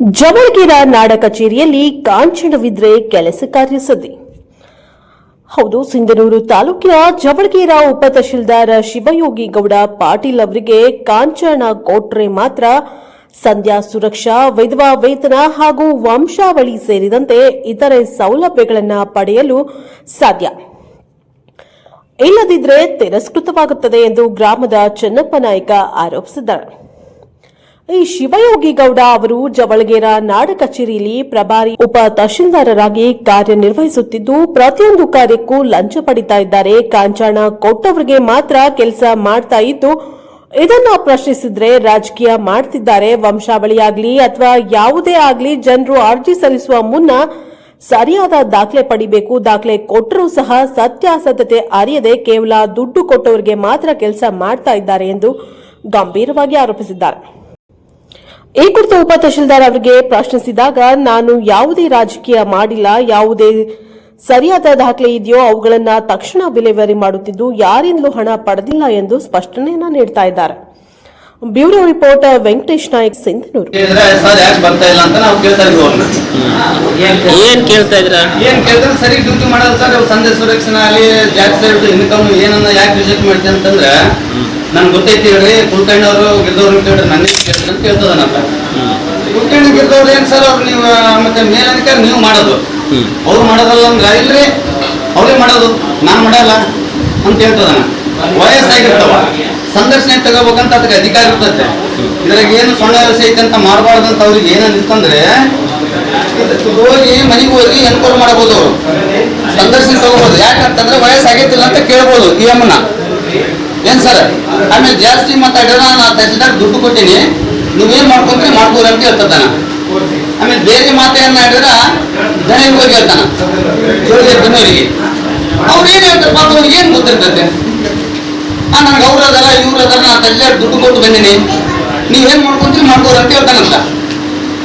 ಜವಳಗಿರ ನಾಡ ಕಚೇರಿಯಲ್ಲಿ ಕಾಂಚನವಿದ್ರೆ ಕೆಲಸ ಕಾರ್ಯ ಸದ್ದಿ. ಹೌದು, ಸಿಂಧನೂರು ತಾಲೂಕಿನ ಜವಳಗೀರ ಉಪ ತಹಶೀಲ್ದಾರ್ ಶಿವಯೋಗಿ ಗೌಡ ಪಾಟೀಲ್ ಅವರಿಗೆ ಕಾಂಚನ ಕೊಟ್ರೆ ಮಾತ್ರ, ಸಂಧ್ಯಾ ಸುರಕ್ಷಾ ವಿಧವಾ ವೇತನ ಹಾಗೂ ವಂಶಾವಳಿ ಸೇರಿದಂತೆ ಇತರೆ ಸೌಲಭ್ಯಗಳನ್ನು ಪಡೆಯಲು ಸಾಧ್ಯ. ಇಲ್ಲದಿದ್ರೆ ತಿರಸ್ಕೃತವಾಗುತ್ತದೆ ಎಂದು ಗ್ರಾಮದ ಚೆನ್ನಪ್ಪ ನಾಯ್ಕ ಆರೋಪಿಸಿದ್ದಾರೆ. ಈ ಶಿವಯೋಗಿ ಗೌಡ ಅವರು ಜವಳಗೇರ ನಾಡ ಕಚೇರಿಯಲ್ಲಿ ಪ್ರಭಾರಿ ಉಪ ತಹಶೀಲ್ದಾರರಾಗಿ ಕಾರ್ಯನಿರ್ವಹಿಸುತ್ತಿದ್ದು, ಪ್ರತಿಯೊಂದು ಕಾರ್ಯಕ್ಕೂ ಲಂಚ ಪಡಿತಾ ಇದ್ದಾರೆ. ಕಾಂಚಾಣ ಕೊಟ್ಟವರಿಗೆ ಮಾತ್ರ ಕೆಲಸ ಮಾಡ್ತಾ ಇದ್ದು, ಇದನ್ನ ಪ್ರಶ್ನಿಸಿದ್ರೆ ರಾಜಕೀಯ ಮಾಡ್ತಿದ್ದಾರೆ. ವಂಶಾವಳಿಯಾಗ್ಲಿ ಅಥವಾ ಯಾವುದೇ ಆಗ್ಲಿ ಜನರು ಅರ್ಜಿ ಸಲ್ಲಿಸುವ ಮುನ್ನ ಸರಿಯಾದ ದಾಖಲೆ ಪಡಿಬೇಕು. ದಾಖಲೆ ಕೊಟ್ಟರೂ ಸಹ ಸತ್ಯಾಸತ್ಯತೆ ಅರಿಯದೆ ಕೇವಲ ದುಡ್ಡು ಕೊಟ್ಟವರಿಗೆ ಮಾತ್ರ ಕೆಲಸ ಮಾಡ್ತಾ ಇದ್ದಾರೆ ಎಂದು ಗಂಭೀರವಾಗಿ ಆರೋಪಿಸಿದ್ದಾರೆ. ಈ ಕುರಿತು ಉಪ ತಹಶೀಲ್ದಾರ್ ಅವರಿಗೆ ಪ್ರಶ್ನಿಸಿದಾಗ, ನಾನು ಯಾವುದೇ ರಾಜಕೀಯ ಮಾಡಿಲ್ಲ, ಯಾವುದೇ ಸರಿಯಾದ ದಾಖಲೆ ಇದೆಯೋ ಅವುಗಳನ್ನ ತಕ್ಷಣ ವಿಲೇವಾರಿ ಮಾಡುತ್ತಿದ್ದು, ಯಾರಿಂದಲೂ ಹಣ ಪಡೆದಿಲ್ಲ ಎಂದು ಸ್ಪಷ್ಟನೆಯನ್ನ ನೀಡ್ತಾ ಇದ್ದಾರೆ. Bureau report Venkatesh Nayak, Sindhanur. ಏನ್ ಕೇಳ್ತಾ ಇದ್ರ ಏನ್ ಕೇಳಿದ್ರೆ ಸರಿ ಡ್ಯೂಟಿ ಮಾಡಲ್ಲ ಸರ್. ಸಂಜೆ ಸಂದೇಶ ಸುರಕ್ಷಣೆ ಅಲ್ಲಿ ಸೈಡ್ ಇನ್ಕಮ್ ಏನನ್ನ ಯಾಕೆ ರಿಜೆಕ್ಟ್ ಮಾಡ್ತೀನಿ ಅಂತಂದ್ರೆ ನನ್ಗೆ ಗೊತ್ತೈತಿ ಹೇಳ್ರಿ ಅವರು ಗೆದ್ದವ್ರು ಕೇಳ್ರಿ ನನಗೆ ಕೇಳ್ತಾರೆ ಅಂತ ಕೇಳ್ತದನಪ್ಪ ಕುಲಕರ್ಣಿ ಗೆದ್ದವ್ರು ಏನ್ ಸರ್ ಅವ್ರು ನೀವು ಮತ್ತೆ ಮೇಲಧಿಕಾರಿ ನೀವು ಮಾಡೋದು. ಅವ್ರು ಮಾಡೋದಲ್ಲ ಅಂದ್ರೆ ಇಲ್ರಿ ಅವ್ರೇ ಮಾಡೋದು ನಾನು ಮಾಡಲ್ಲ ಅಂತ ಹೇಳ್ತದನ ವಯಸ್ಸಾಗಿರ್ತಾವ. ಸಂದರ್ಶನ ತಗೋಬೇಕಂತ ಅದಕ್ಕೆ ಅಧಿಕಾರ ಇರ್ತದೆ. ಇದ್ರಾಗ ಏನು ಸೊಳ್ಳೆ ವ್ಯವಸ್ಥೆ ಐತೆ ಅಂತ ಮಾಡಬಾರ್ದು ಅಂತ ಅವ್ರಿಗೆ ಏನಂತಂದ್ರೆ ಹೋಗಿ ಮನೆಗೆ ಹೋಗಿ ಎನ್ಕ್ವೈರಿ ಮಾಡಬಹುದು ಅವರು. ಸಂದರ್ಶನ ತಗೋಬಹುದು. ಯಾಕಂತಂದ್ರೆ ವಯಸ್ಸಾಗೈತಿಲ್ಲ ಅಂತ ಕೇಳ್ಬೋದು ಇ ಎಂ ನ ಏನ್ ಸರ್? ಆಮೇಲೆ ಜಾಸ್ತಿ ಮಾತಾಡಿದ್ರೆ ನಾನು ತಹಸೀಲ್ದಾರ್ ದುಡ್ಡು ಕೊಟ್ಟಿನಿ. ನೀವೇನ್ ಮಾಡ್ಕೊಂಡ್ರೆ? ಮಾಡ್ಬೋದು ಅಂತ ಹೇಳ್ತಾನ ಆಮೇಲೆ ಬೇರೆ ಮಾತೆಯನ್ನ ಹೇಳಿದ್ರೆ ದಣಿಗೆ ಹೋಗಿ ಹೇಳ್ತಾನ. ಅವ್ರು ಏನ್ ಹೇಳ್ತಾರೆ ಪಾಪ ಅವ್ರಿಗೆ ಏನ್ ಗೊತ್ತಿರ್ತೈತೆ? ನನಗೆ ಅವ್ರು ಇವ್ರದಲ್ಲ ನಾನು ತಹಸೀಲ್ದಾರ್ ದುಡ್ಡು ಕೊಟ್ಟು ಬಂದಿನಿ. ನೀವೇನ್ ಮಾಡ್ಕೊಂತೀರಿ ಮಾಡ್ಬೋದು ಅಂತ ಹೇಳ್ತಾನಂತ.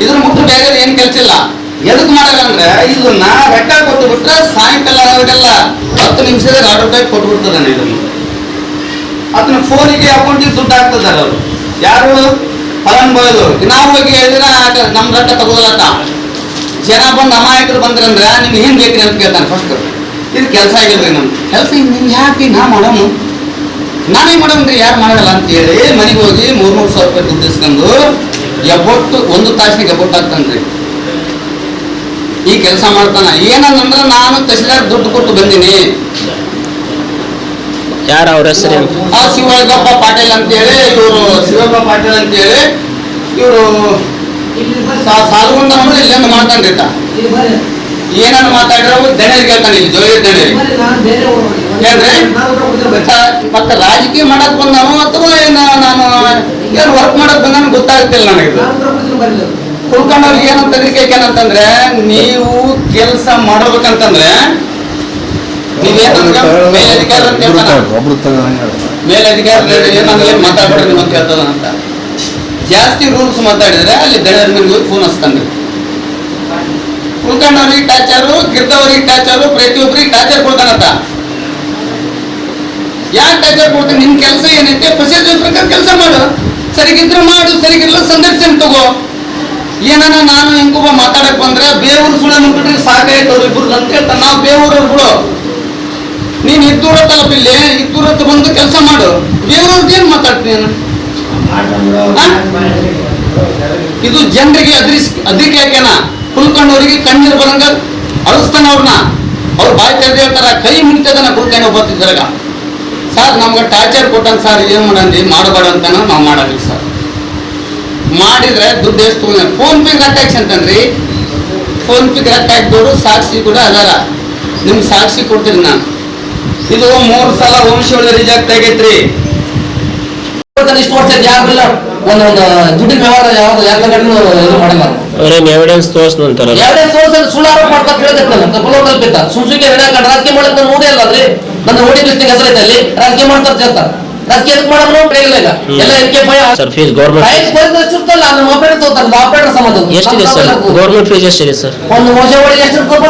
ಇದ್ರ ಮುಟ್ಟು ಬೇರೆ ಏನ್ ಕೆಲಸ ಇಲ್ಲ ಎದಕ್ ಮಾಡಲ್ಲ ಅಂದ್ರೆ ಇದನ್ನ ರೆಕ್ಕ ಕೊಟ್ಟು ಬಿಟ್ರೆ ಸಾಯಂಕಾಲ ಆಗೋದಲ್ಲ ಹತ್ತು ನಿಮಿಷದಾಗ ಆರ್ಡರ್ ಟೈಪ್ ಕೊಟ್ಟು ಬಿಡ್ತದಾನೆ ಇದನ್ನು. ಅದನ್ನ ಫೋನಿಗೆ ಅಕೌಂಟಿಗೆ ದುಡ್ಡು ಹಾಕ್ತಿದ್ದಾರೆ ಅವರು. ಯಾರು? ಫಲಾನುಭವಿಗಳು ನಾವು ಹೋಗಿ ಹೇಳಿದ್ರೆ ಆಟ ನಮ್ ರೊಕ್ಕ ತಗೋದಲ್ಲ ಜನ ಬಂದು ಅಮಾಯಕರು ಬಂದ್ರಂದ್ರೆ ನಿಮ್ಗೆ ಏನ್ ಬೇಕ್ರಿ ಅಂತ ಕೇಳ್ತಾನೆ ಫಸ್ಟ್ ಇದು ಕೆಲಸ ಆಗಿಲ್ರಿ ನಮ್ಗೆ ಕೆಲಸ ನೀವು ಯಾಕೆ? ನಾ ಮಾಡೋನು. ನಾನೇ ಮಾಡೋನ್ರಿ ಯಾರು ಮಾಡಲ್ಲ ಅಂತ ಹೇಳಿ ಮನೆಗೆ ಹೋಗಿ ಮೂರ್ ಮೂರು ಸಾವಿರ ರೂಪಾಯಿ ದುಡ್ಡು ಇಸ್ಕೊಂಡು ಎಬ್ಬೊಟ್ಟು ಒಂದು ತಾಸಿಗೆ ಎಬ್ಬೊಟ್ಟು ಹಾಕ್ತಾನ್ರಿ ಈ ಕೆಲಸ ಮಾಡ್ತಾನ. ಏನಂದ್ರೆ ನಾನು ತಹಸೀಲ್ದಾರ್ ದುಡ್ಡು ಕೊಟ್ಟು ಬಂದೀನಿ. ಯಾರ ಅವ್ರ ಹೆಸರು ಆ ಶಿವಲಿಂಗಪ್ಪ ಪಾಟೀಲ್ ಅಂತೇಳಿ ಇವರು ಶಿವಪ್ಪ ಪಾಟೀಲ್ ಅಂತೇಳಿ ಇವರು ಸಾಲ್ಗೊಂಡ ಅಂದ್ರೆ ಇಲ್ಲಿಂದ ಮಾತಾಡ್ರಿ ಏನನ್ನು ಏನನ್ನ ಮಾತಾಡಿರೋ ದಣೇರಿಗೆ ಹೇಳ್ತಾನೆ ಇಲ್ಲಿ ಜೋಗಿ ದಣೇರಿ ಮತ್ತೆ ರಾಜಕೀಯ ಮಾಡಕ್ ಬಂದನು ಅಥವಾ ಏನ ನಾನು ಏನು ವರ್ಕ್ ಮಾಡಕ್ ಬಂದನು ಗೊತ್ತಾಗ್ತಿಲ್ಲ ನನಗೆ. ಕುಳ್ಕೊಂಡವ್ರಿಗೆ ಏನಂತ ಏನಂತಂದ್ರೆ ನೀವು ಕೆಲಸ ಮಾಡಬೇಕಂತಂದ್ರೆ ನೀವೇನಂದ್ರೆ ಮೇಲಧಿಕಾರಿ ಮೇಲಧಿಕಾರಿ ಏನಂದ್ರೆ ಮಾತಾಡ್ಬೇಡ್ರಿ ನೀವು ಅಂತ ಹೇಳ್ತದ ಅಂತ. ಜಾಸ್ತಿ ರೂಲ್ಸ್ ಮಾತಾಡಿದ್ರೆ ಅಲ್ಲಿ ದಳದ ಫೋನ್ ಹಚ್ತಾನ್ರಿ. ಕುಳ್ಕೊಂಡವ್ರಿಗೆ ಟಾಚಾರು, ಗಿರ್ದವ್ರಿಗೆ ಟಾಚಾರು ಪ್ರತಿಯೊಬ್ಬರಿಗೆ ಟಾಚರ್ ಕೊಡ್ತಾನಂತ. ಯಾಕೆ ಟಾಚರ್ ಕೊಡ್ತೀನಿ ನಿನ್ ಕೆಲಸ ಏನೈತೆ? ಪ್ರೊಸೀಜರ್ ಪ್ರಕಾರ ಕೆಲಸ ಮಾಡು. ಸರಿಗಿದ್ರೆ ಮಾಡು ಸರಿಗಿಲ್ಲ ಸಂದರ್ಶನ ತಗೋ. ಏನಾನ ನಾನು ಹೆಂಗೊಬ್ಬ ಮಾತಾಡಕ್ ಬಂದ್ರೆ ಬೇವೂರು ಸುಳ್ಳು ಬಿಟ್ರಿ ಸಾಕಾಯ್ತು ಅವ್ರು ಇಬ್ರು ಅಂತ ಹೇಳ್ತಾರೆ ನಾವು ಬೇವೂರವ್ರು ಬಿಡು. ನೀನ್ ಇದ್ದೂರ ತಲಪಿಲ್ಲಿ ಇದ್ದೂರ ಬಂದು ಕೆಲಸ ಮಾಡು. ಬೇವೂರವ್ರದ್ದು ಏನ್ ಮಾತಾಡ್ತೀನಿ ಇದು ಜನರಿಗೆ ಅದ್ರಿಸ್ ಅದಕ್ಕೆ ಯಾಕೆನ ಕುಲ್ಕೊಂಡವ್ರಿಗೆ ಕಣ್ಣೀರು ಬರಂಗ ಅಳಿಸ್ತಾನ ಅವ್ರನ್ನ ಅವ್ರು ಬಾಯಿ ತೆರೆದ ಹೇಳ್ತಾರ, ಕೈ ಮುಗಿತದನ ಕುಳ್ಕೊಂಡು ಬರ್ತಿದ್ರಾಗ ಸರ್, ನಮ್ಗೆ ಟಾರ್ಚರ್ ಕೊಟ್ಟಂಗೆ ಸರ್, ಏನು ಮಾಡಂದಿ? ಮಾಡಬೇಡ ಅಂತ ನಾವು ಮಾಡಲ್ಲ ಸರ್. ಮಾಡಿದ್ರೆ ದುಡ್ಡು ಎಷ್ಟು ಫೋನ್ ಪೇಗೆ ಅಟ್ಯಾಕ್ಸ್ ಅಂತಂದ್ರಿ? ಫೋನ್ ಪೇಗೆ ರೊಕ್ಕ ಹಾಕಿದವರು ಸಾಕ್ಷಿ ಕೂಡ ಅದಾರ. ನಿಮ್ಗೆ ಸಾಕ್ಷಿ ಕೊಡ್ತೀನಿ ನಾನು. ಇದು ಮೂರು ಸಲ ವಂಶೋಳಿ ರಿಜೆಕ್ಟ್ ಆಗೈತ್ರಿ. ಅವ್ರೇನ್ ಎವಿಡೆನ್ಸ್ ತೋರ್ಸ್ನಂತಾರ ಸರ್ ಫೀಸ್ ಗೌರ್ಮೆಂಟ್ ಎಷ್ಟಿದೆ ಸರ್ ಗೌರ್ಮೆಂಟ್ ಫೀಸ್ ಎಷ್ಟಿದೆ ಸರ್ ಒಂದು ವರ್ಷ ಒಳಗೆ ಎಷ್ಟಿರ್ತಪ್ಪ